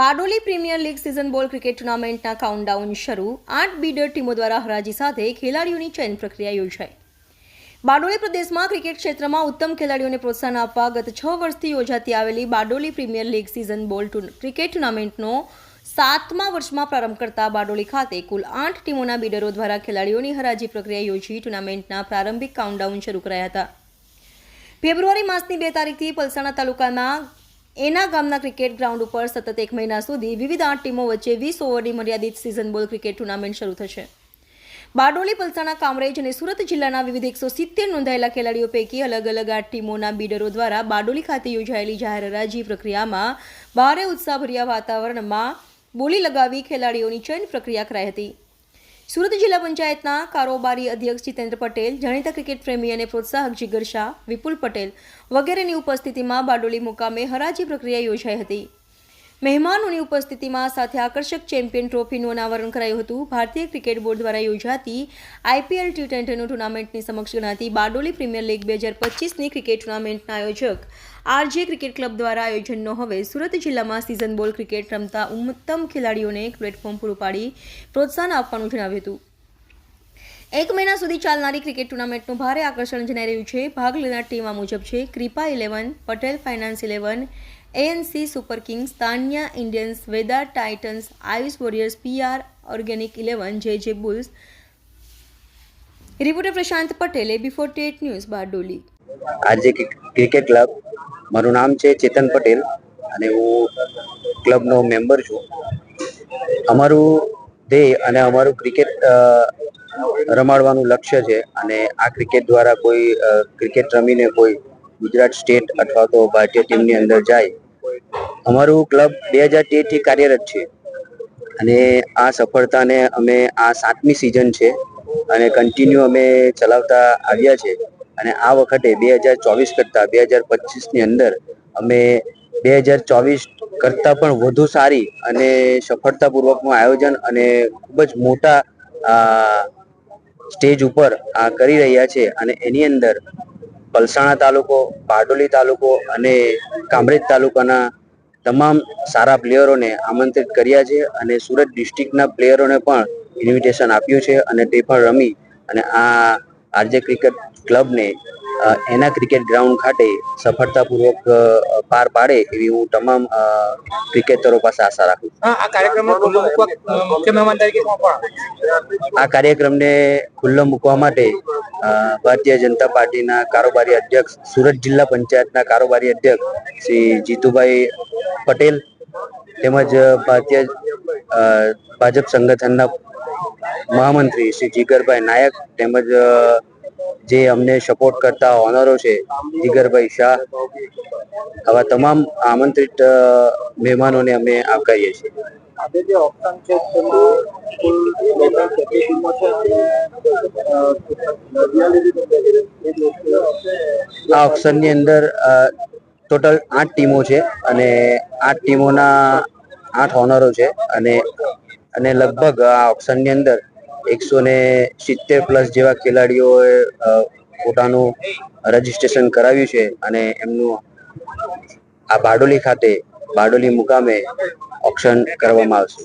Bardoli premier league season ball cricket ટુર્નામેન્ટના countdown શરૂ. આઠ bidder ટીમો દ્વારા હરાજી સાથે ખેલાડીઓની ચયન પ્રક્રિયા યોજાઈ. બારડોલી પ્રદેશમાં ક્રિકેટ ક્ષેત્રમાં ઉત્તમ ખેલાડીઓને પ્રોત્સાહન આપવા ગત છ વર્ષથી યોજાતી આવેલી Bardoli premier league season ball cricket ટુર્નામેન્ટનો સાતમા વર્ષમાં પ્રારંભ કરતા બારડોલી ખાતે કુલ આઠ ટીમોના બીડરો દ્વારા ખેલાડીઓની હરાજી પ્રક્રિયા યોજી ટુર્નામેન્ટના પ્રારંભિક કાઉન્ટડાઉન શરૂ કરાયા હતા. ફેબ્રુઆરી માસની બે તારીખથી પલસાણા તાલુકાના એના ગામના ક્રિકેટ ગ્રાઉન્ડ ઉપર સતત એક મહિના સુધી વિવિધ આઠ ટીમો વચ્ચે વીસ ઓવરની મર્યાદિત સિઝન બોલ ક્રિકેટ ટુર્નામેન્ટ શરૂ થશે. બારડોલી પલસાણા કામરેજ અને સુરત જિલ્લાના વિવિધ એકસો સિત્તેર નોંધાયેલા ખેલાડીઓ પૈકી અલગ અલગ આઠ ટીમોના બીડરો દ્વારા બારડોલી ખાતે યોજાયેલી જાહેર હરાજી પ્રક્રિયામાં ભારે ઉત્સાહભર્યા વાતાવરણમાં બોલી લગાવી ખેલાડીઓની ચયન પ્રક્રિયા કરાઈ હતી. સુરત જિલ્લા પંચાયતના કારોબારી અધ્યક્ષ જીતેન્દ્ર પટેલ, જાણીતા ક્રિકેટ પ્રેમી અને પ્રોત્સાહક જીગર શાહ, વિપુલ પટેલ વગેરેની ઉપસ્થિતિમાં બારડોલી મુકામે હરાજી પ્રક્રિયા યોજાઈ હતી. મહેમાનોની ઉપસ્થિતિમાં સાથે આકર્ષક ચેમ્પિયન ટ્રોફીનું અનાવરણ કરાયું હતું. ભારતીય ક્રિકેટ બોર્ડ દ્વારા યોજાતી આઈપીએલ ટી ટ્વેન્ટીનું ટુર્નામેન્ટની સમક્ષ ગણાતી બારડોલી પ્રીમિયર લીગ બે હજાર પચીસની ક્રિકેટ ટુર્નામેન્ટના આયોજક આરજે ક્રિકેટ ક્લબ દ્વારા આયોજનનો હવે સુરત જિલ્લામાં સિઝન બોલ ક્રિકેટ રમતા ઉત્તમ ખેલાડીઓને પ્લેટફોર્મ પૂરું પાડી પ્રોત્સાહન આપવાનું જણાવ્યું હતું. એક મહિના સુધી ચાલનારી ક્રિકેટ ટુર્નામેન્ટનું ભારે આકર્ષણ જણાઈ રહ્યું છે. ભાગ લેનાર ટીમ મુજબ છે. Kripa eleven, Patel finance eleven ANC super kings Tanya Indians Veda titans Ayush warriors PR organic eleven J J bulls reporter પ્રશાંત પટેલે બિફોર ટેટ ન્યૂઝ બારડોલી આજે ક્રિકેટ ક્લબ મારું નામ છે ચેતન પટેલ અને હું ક્લબનો મેમ્બર છું. અમારું ધ્યેય અને અમારું ક્રિકેટ રમાડવાનું લક્ષ્ય છે અને આ ક્રિકેટ દ્વારા કોઈ ક્રિકેટ રમીને કોઈ ગુજરાત સ્ટેટ અથવા તો ભારતીય ટીમની અંદર જાય અમારું ક્લબ બે હજાર તેરથી કાર્યરત છે. અને આ સફળતાને અમે આ સાતમી સિઝન છે અને કન્ટિન્યુ અમે ચલાવતા આવ્યા છે. અને આ વખતે બે હજાર ચોવીસ કરતાં બે હજાર પચીસની અંદર અમે બે હજાર ચોવીસ કરતાં પણ વધુ સારી અને સફળતાપૂર્વકનું આયોજન અને ખૂબ જ મોટા સ્ટેજ ઉપર આ કરી રહ્યા છે. અને એની અંદર પલસાણા તાલુકો બારડોલી તાલુકો અને કામરેજ તાલુકાના તમામ સારા પ્લેયરોને આમંત્રિત કર્યા છે અને સુરત ડિસ્ટ્રિક્ટના પ્લેયરોને પણ ઇન્વિટેશન આપ્યું છે અને તે પણ રમી અને આ આરજે ક્રિકેટ ક્લબને એના ક્રિકેટ ગ્રાઉન્ડ ખાતે સફળતાપૂર્વક પાર પાડે એવી હું તમામ ક્રિકેટરો પાસે આશા રાખું છું. આ કાર્યક્રમને ખુલ્લો મૂકવા માટે ભારતીય જનતા પાર્ટીના કારોબારી અધ્યક્ષ, સુરત જિલ્લા પંચાયતના કારોબારી અધ્યક્ષ શ્રી જીતુભાઈ પટેલ તેમજ ભારતીય ભાજપ સંગઠનના મહામંત્રી શ્રી જીગરભાઈ નાયક તેમજ જે અમને સપોર્ટ કરતા ઓનરો છે, જીગરભાઈ શાહ, આવા તમામ આમંત્રિત મહેમાનોને અમે આવકારીએ છીએ. આ ઓપ્શનની અંદર ટોટલ આઠ ટીમો છે અને આઠ ટીમોના આઠ ઓનરો છે અને અને લગભગ આ ઓપ્શનની અંદર એકસો ને સિત્તેર પ્લસ જેવા ખેલાડીઓએ પોતાનું રજીસ્ટ્રેશન કરાવ્યું છે અને એમનું આ બારડોલી ખાતે, બારડોલી મુકામે ઓપ્શન કરવામાં આવશે.